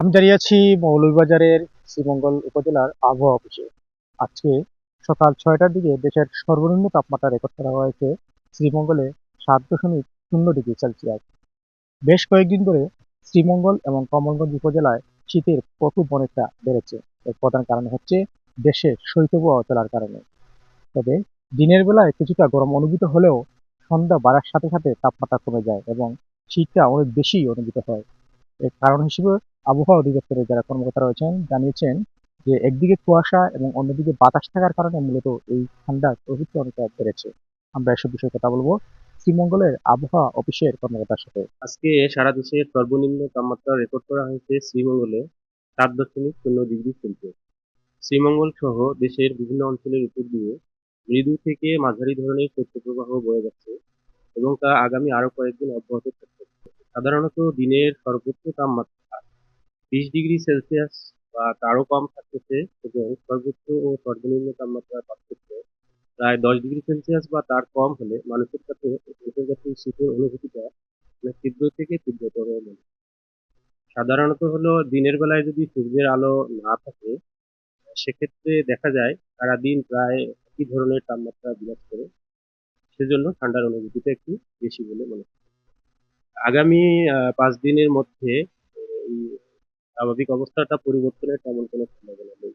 আমি দাঁড়িয়ে আছি মৌলভীবাজারের শ্রীমঙ্গল উপজেলার আবহাওয়া অফিসে। আজকে সকাল ছয়টার দিকে দেশের সর্বনিম্ন তাপমাত্রা রেকর্ড করা হয়েছে শ্রীমঙ্গলে সাত দশমিক শূন্য ডিগ্রি সেলসিয়াস। বেশ কয়েকদিন ধরে শ্রীমঙ্গল এবং কমলগঞ্জ উপজেলায় শীতের প্রকোপ অনেকটা বেড়েছে। এর প্রধান কারণ হচ্ছে দেশে শৈত্যপ্রবাহ চলার কারণে। তবে দিনের বেলায় কিছুটা গরম অনুভূত হলেও সন্ধ্যা বাড়ার সাথে সাথে তাপমাত্রা কমে যায় এবং শীতটা অনেক বেশি অনুভূত হয়। এর কারণ হিসেবে আবহাওয়া অধিদপ্তরের যারা কর্মকর্তা রয়েছেন জানিয়েছেন যে একদিকে কুয়াশা এবং অন্যদিকে বাতাস থাকার কারণে মূলত এই ঠান্ডার প্রভৃতি অনেকটা বেড়েছে। আমরা এসব বিষয়ে কথা বলব শ্রীমঙ্গলের আবহাওয়া অফিসের কর্মকর্তার সাথে। আজকে সারা দেশে সর্বনিম্ন তাপমাত্রা রেকর্ড করা হয়েছে শ্রীমঙ্গলে সাত দশমিক শূন্য ডিগ্রি সেলসিয়াস। শ্রীমঙ্গল সহ দেশের বিভিন্ন অঞ্চলের উপর দিয়ে মৃদু থেকে মাঝারি ধরনের শৈত্যপ্রবাহ বয়ে যাচ্ছে এবং তা আগামী আরও কয়েকদিন অব্যাহত থাকবে। সাধারণত দিনের সর্বোচ্চ তাপমাত্রা বিশ ডিগ্রি সেলসিয়াস বা তারও কম থাকতেছে এবং সর্বোচ্চ ও সর্বনিম্ন তাপমাত্রার পার্থক্য প্রায় দশ ডিগ্রি সেলসিয়াস বা তার কম হলে মানুষের কাছে মানুষের কাছে শীতের অনুভূতিটা তীব্র থেকে তীব্রতর মনে সাধারণত হলো দিনের বেলায় যদি সূর্যের আলো না থাকে, সেক্ষেত্রে দেখা যায় সারাদিন প্রায় একই ধরনের তাপমাত্রা বিরাজ করে। সেজন্য ঠান্ডার অনুভূতিটা একটু বেশি বলে মনে হয়। আগামী পাঁচ দিনের মধ্যে স্বাভাবিক অবস্থাটা পরিবর্তনের তেমন কোনো সম্ভাবনা নেই।